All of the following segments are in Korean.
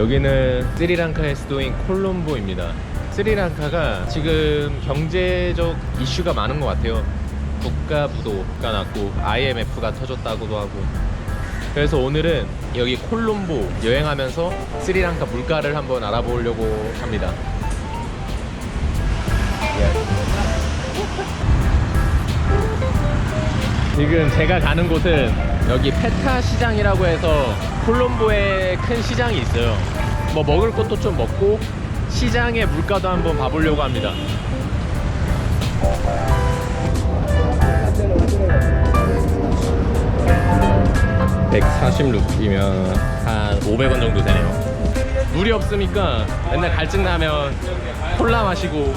여기는 스리랑카의 수도인 콜롬보입니다. 스리랑카가 지금 경제적 이슈가 많은 것 같아요. 국가 부도가 났고 IMF가 터졌다고도 하고. 그래서 오늘은 여기 콜롬보 여행하면서 스리랑카 물가를 한번 알아보려고 합니다. 지금 제가 가는 곳은 여기 페타 시장이라고 해서 콜롬보에 큰 시장이 있어요. 뭐 먹을 것도 좀 먹고 시장의 물가도 한번 봐보려고 합니다. (140루피면) 한 (500원) 정도 되네요 물이 없으니까 맨날 갈증 나면 콜라 마시고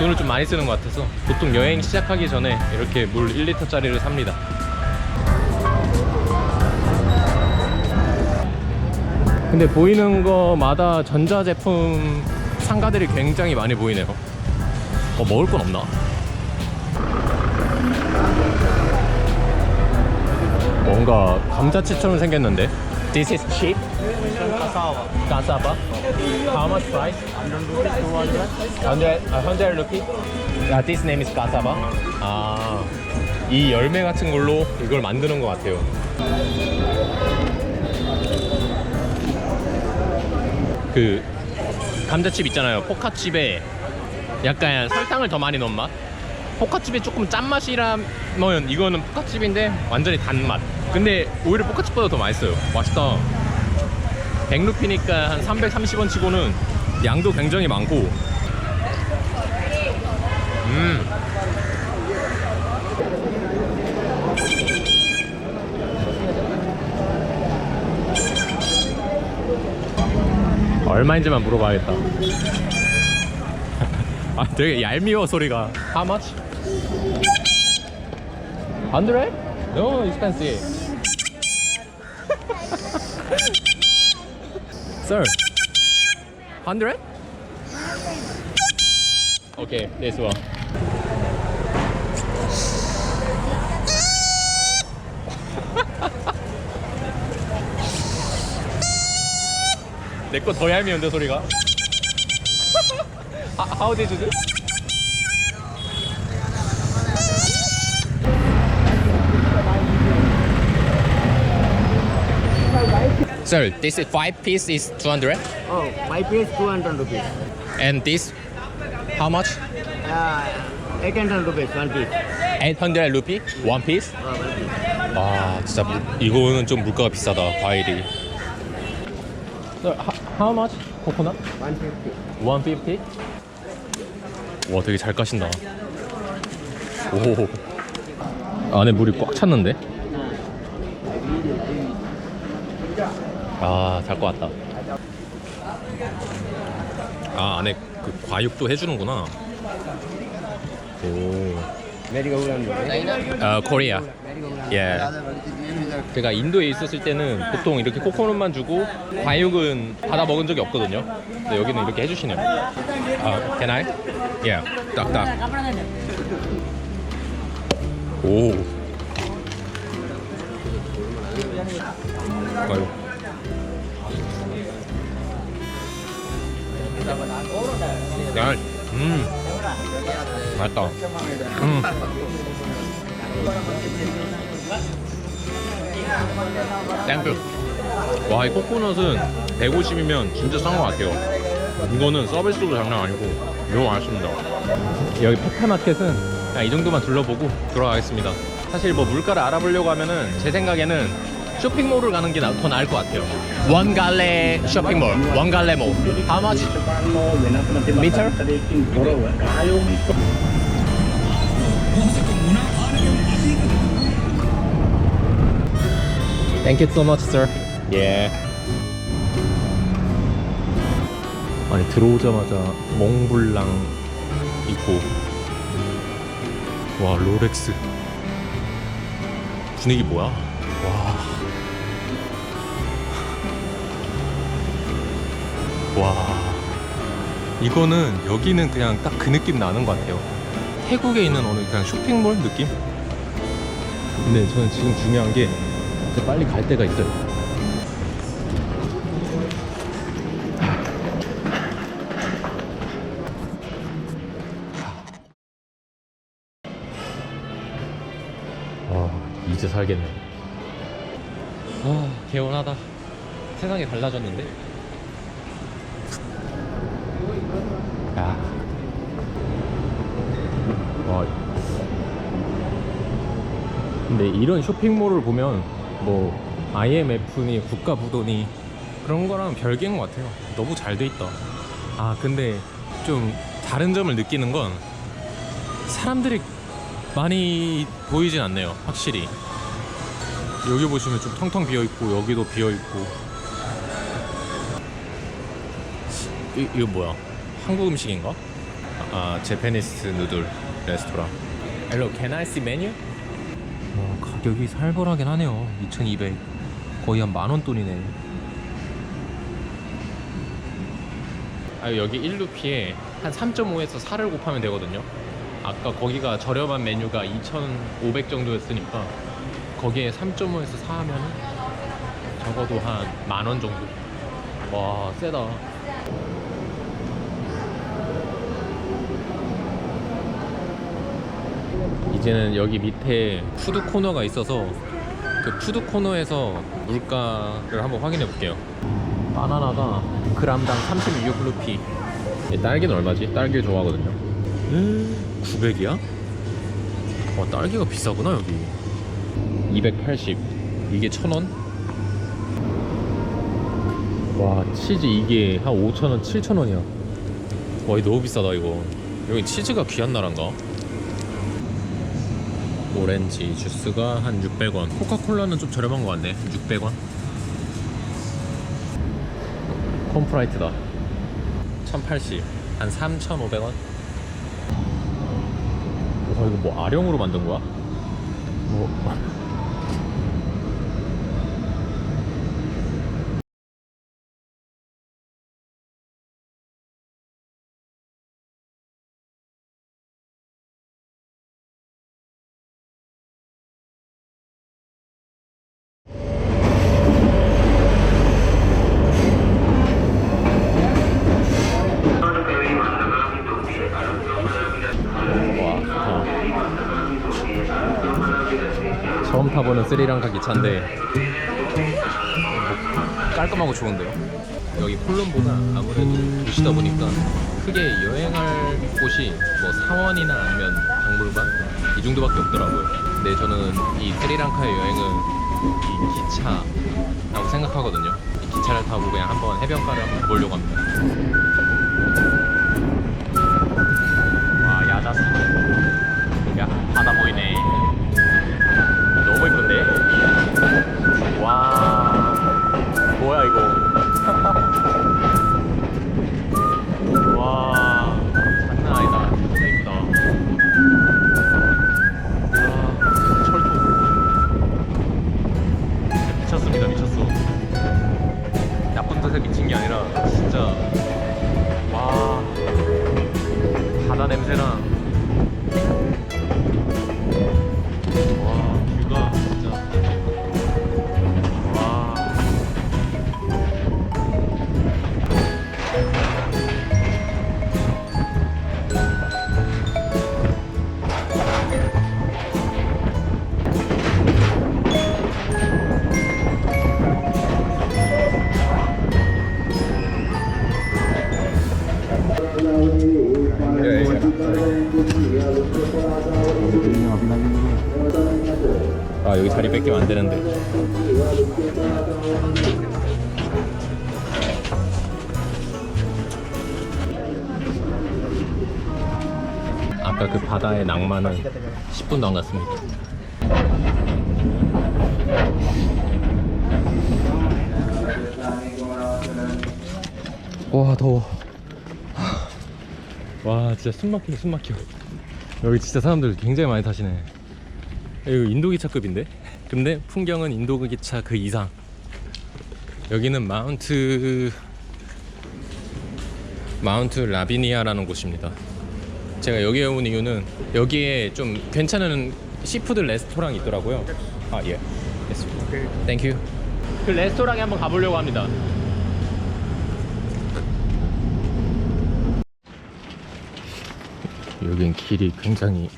돈을 좀 많이 쓰는 것 같아서 보통 여행 시작하기 전에 이렇게 물 1리터짜리를 삽니다. 근데 보이는 거마다 전자제품 상가들이 굉장히 많이 보이네요. 어, 먹을 건 없나? 뭔가 감자칩처럼 생겼는데? This is cheap? Cassava. Cassava? How much price? 100 rupees, 200. 100, 100 rupee? 아, this name is cassava? 아, 이 열매 같은 걸로 이걸 만드는 것 같아요. 그 감자칩 있잖아요. 포카칩에 약간 설탕을 더 많이 넣은 맛. 포카칩에 조금 짠맛이라면 이거는 포카칩인데 완전히 단맛. 근데 오히려 포카칩보다 더 맛있어요. 맛있다. 100루피니까 한 330원 치고는 양도 굉장히 많고 음 얼마인지만 물어봐야겠다 아 되게 얄미워 소리가 How much? 100? No expensive Sir 100? Okay, this one. 내 거 더 얄미운데 소리가. How- How did you do? Sir, this is five piece is 200 Oh, five piece, 200 rupees. and this how much? Uh, 800 rupees, one piece. 800 rupee one piece? Oh, one piece. 아 진짜 물, 이거는 좀 물가가 비싸다 과일이 how, much? 코코넛? 150. 150? 와 되게 잘 까신다 오 안에 물이 꽉 찼는데? 아 잘 것 같다 아 안에 그 과육도 해주는구나 오. 아, 코리아. 예. 제가 인도에 있었을 때는 보통 이렇게 코코넛만 주고 과육은 받아 먹은 적이 없거든요. 근데 여기는 이렇게 해주시네요. 아, can I? 예. 딱딱. 오. 과육. 야, 음. 맛있다. 음. 땡큐. 와, 이 코코넛은 150이면 진짜 싼 것 같아요. 이거는 서비스도 장난 아니고 너무 맛있습니다. 여기 페타마켓은 그냥 이 정도만 둘러보고 들어가겠습니다. 사실 뭐 물가를 알아보려고 하면은 제 생각에는 쇼핑몰을 가는 게 더 나을 것 같아요. 원갈레 쇼핑몰, 원갈레몰. How much? Meter? Thank you so much, sir. 예. 아니 들어오자마자 몽블랑 있고 와 롤렉스 분위기 뭐야? 와. 와. 이거는 여기는 그냥 딱 그 느낌 나는 것 같아요. 태국에 있는 어느 그냥 쇼핑몰 느낌? 근데 저는 지금 중요한 게 근데 빨리 갈 때가 있어요. 와, 이제 살겠네. 아, 개운하다. 세상이 달라졌는데? 야. 와. 근데 이런 쇼핑몰을 보면 뭐 IMF니 국가 부도니 그런 거랑 별개인 것 같아요. 너무 잘 돼 있다. 아 근데 좀 다른 점을 느끼는 건 사람들이 많이 보이진 않네요. 확실히 여기 보시면 좀 텅텅 비어 있고 여기도 비어 있고 이, 이거 뭐야? 한국 음식인가? 아 제페니스 누들 레스토랑. Hello, can I see menu? 와 가격이 살벌하긴 하네요. 2,200 거의 한 만원 돈이네. 아 여기 1루피에 한 3.5에서 4를 곱하면 되거든요. 아까 거기가 저렴한 메뉴가 2,500 정도였으니까 거기에 3.5에서 4 하면 적어도 한 만 원 정도. 와 세다. 이제는 여기 밑에 푸드 코너가 있어서 그 푸드 코너에서 물가를 한번 확인해 볼게요. 바나나가 그람당 36루피. 딸기는 얼마지? 딸기를 좋아하거든요. 900이야? 와 딸기가 비싸구나 여기. 280. 이게 1,000원? 와 치즈 이게 한 5,000원, 7,000원이야. 와 이거 너무 비싸다 이거. 여기 치즈가 귀한 나라인가? 오렌지 주스가 한 600원. 코카콜라는 좀 저렴한 것 같네. 600원. 콤프라이트다. 1080. 한 3,500원. 와, 이거 뭐 아령으로 만든 거야? 뭐. 타보는 스리랑카 기차인데 뭐 깔끔하고 좋은데요. 여기 콜롬보가 아무래도 도시다 보니까 크게 여행할 곳이 뭐 사원이나 아니면 박물관 이 정도밖에 없더라고요. 근데 저는 이 스리랑카의 여행은 이 기차라고 생각하거든요. 이 기차를 타고 그냥 한번 해변가를 한번 가보려고 합니다. 와 야자수 야 바다 보이네 너무 이쁜데 와. 뭐야 이거? 와. 장난 아니다. 진짜 이쁘다. 와 철도. 미쳤습니다 미쳤어. 나쁜 뜻에 미친 게 아니라 진짜. 와. 바다 냄새랑 아 여기 자리 뺏기면 안 되는데. 아까 그 바다의 낭만은 10분도 안 갔습니다. 와 더워. 와 진짜 숨 막히네 숨 막혀. 여기 진짜 사람들 굉장히 많이 타시네 이거 인도기차급인데? 근데 풍경은 인도기차 그 이상. 여기는 마운트 마운트 라비니아라는 곳입니다. 제가 여기에 온 이유는 여기에 좀 괜찮은 시푸드 레스토랑이 있더라고요. 아예. 땡큐 그 레스토랑에 한번 가보려고 합니다. 여긴 길이 굉장히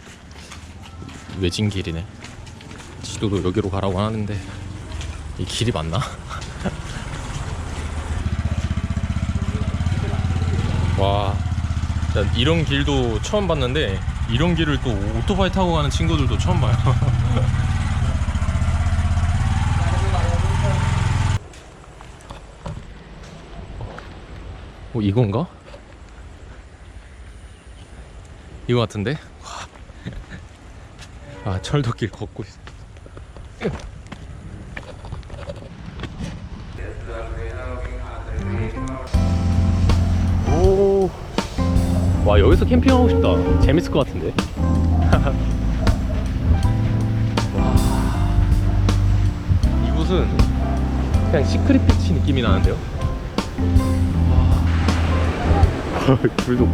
외진 길이네 지도도 여기로 가라고 하는데 이 길이 맞나? 와, 난 이런 길도 처음 봤는데 이런 길을 또 오토바이 타고 가는 친구들도 처음 봐요. 어, 이건가? 이거 같은데? 와. 아, 철도길 걷고 있어. 오. 와, 여기서 캠핑하고 싶다. 재밌을 것 같은데. 와. 이곳은 그냥 시크릿 비치 느낌이 나는데요. 와. 불도.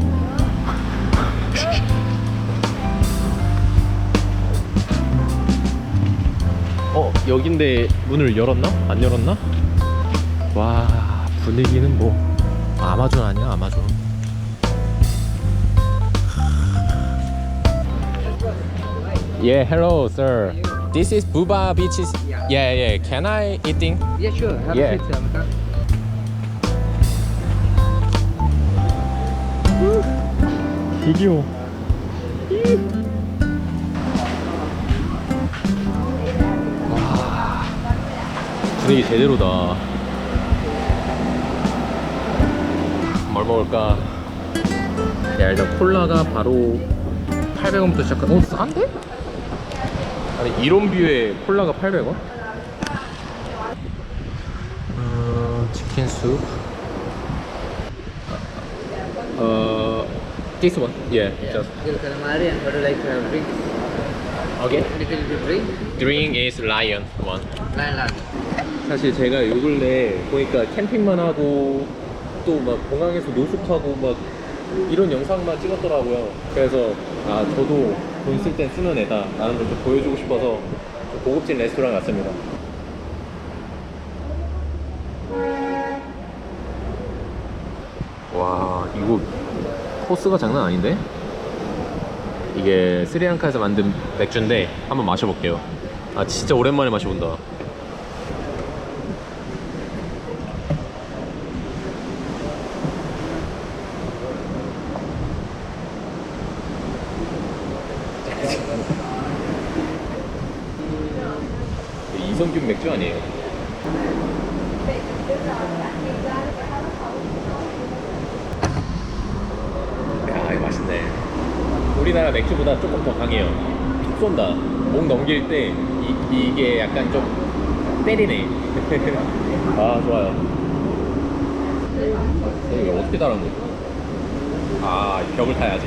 여긴데 문을 열었나? 안 열었나? 와 분위기는 뭐 아마존 아니야 아마존 Yeah, hello, sir. This is Buba Beaches. Yeah, yeah. Can I eating? Yeah, sure. Have Yeah. a seat, sir. 귀여워. 와, 분위기 제대로다. 뭘 먹을까? 야, 일단 콜라가 바로 800원부터 시작한. 어, 싼데? 아니 이론뷰에 콜라가 800원? 어, 치킨 숲. 어, this one. Yeah, just. Little calamari and would you like to have drinks? Okay. Little drink? Drink is lion one. Nine lager. 사실 제가 요 근래 보니까 캠핑만 하고 또 막 공항에서 노숙하고 막 이런 영상만 찍었더라고요. 그래서 아 저도 돈 쓸 땐 쓰는 애다 라는 걸 좀 보여주고 싶어서 좀 고급진 레스토랑 갔습니다. 와 이거 코스가 장난 아닌데? 이게 스리랑카에서 만든 맥주인데 한번 마셔볼게요. 아 진짜 오랜만에 마셔본다. 이성균 맥주 아니에요? 야 이거 맛있네 우리나라 맥주보다 조금 더 강해요 툭 쏜다 목 넘길 때 이, 이게 약간 좀 때리네 아 좋아요 어, 이거 어떻게 달은 거지? 아 벽을 타야지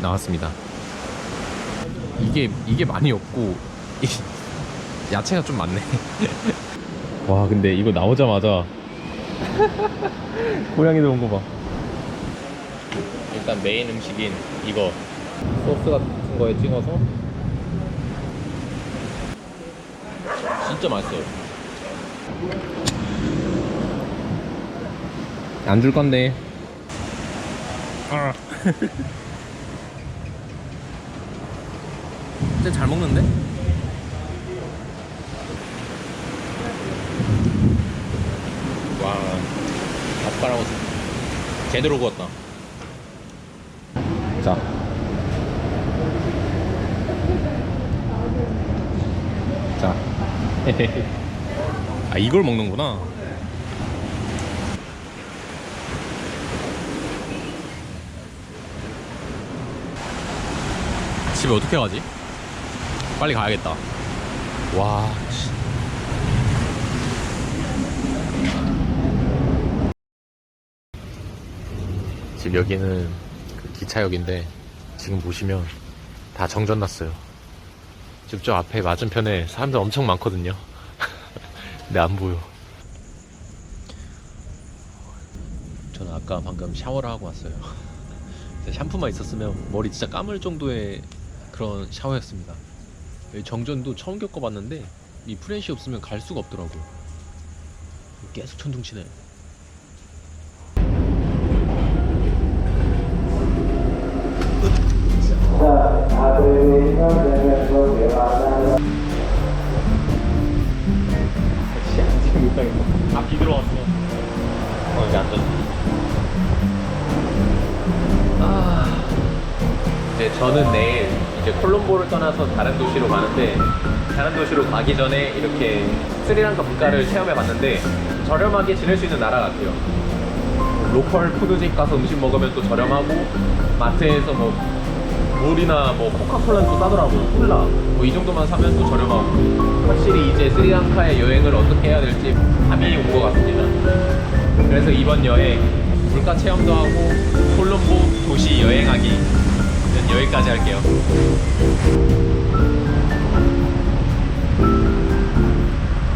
나왔습니다. 이게 이게 많이 없고 이- 야채가 좀 많네. 와 근데 이거 나오자마자 고양이들 온 거 봐. 일단 메인 음식인 이거 소스 같은 거에 찍어서 진짜 맛있어요. 안 줄 건데. 아. 진짜 잘 먹는데? 와, 젓가락은 제대로 구웠다. 자. 자. 아, 이걸 먹는구나. 집에 어떻게 가지? 빨리 가야겠다. 와. 씨. 지금 여기는 그 기차역인데 지금 보시면 다 정전 났어요. 지금 저 앞에 맞은편에 사람들 엄청 많거든요. 근데 안 보여. 저는 아까 방금 샤워를 하고 왔어요. 샴푸만 있었으면 머리 진짜 감을 정도의 그런 샤워였습니다. 정전도 처음 겪어봤는데 이 프렌시 없으면 갈 수가 없더라고요. 계속 천둥치네. 이렇게 앉아서 아... 저는 내일 이제 콜롬보를 떠나서 다른 도시로 가는데 다른 도시로 가기 전에 이렇게 스리랑카 물가를 체험해 봤는데 저렴하게 지낼 수 있는 나라 같아요. 로컬 푸드집 가서 음식 먹으면 또 저렴하고 마트에서 뭐 물이나 뭐 코카콜라도 싸더라고요. 콜라. 뭐 이 정도만 사면 또 저렴하고. 확실히 이제 스리랑카의 여행을 어떻게 해야 될지 감이 온 것 같습니다. 그래서 이번 여행 물가 체험도 하고 콜롬보 도시 여행하기 여기까지 할게요.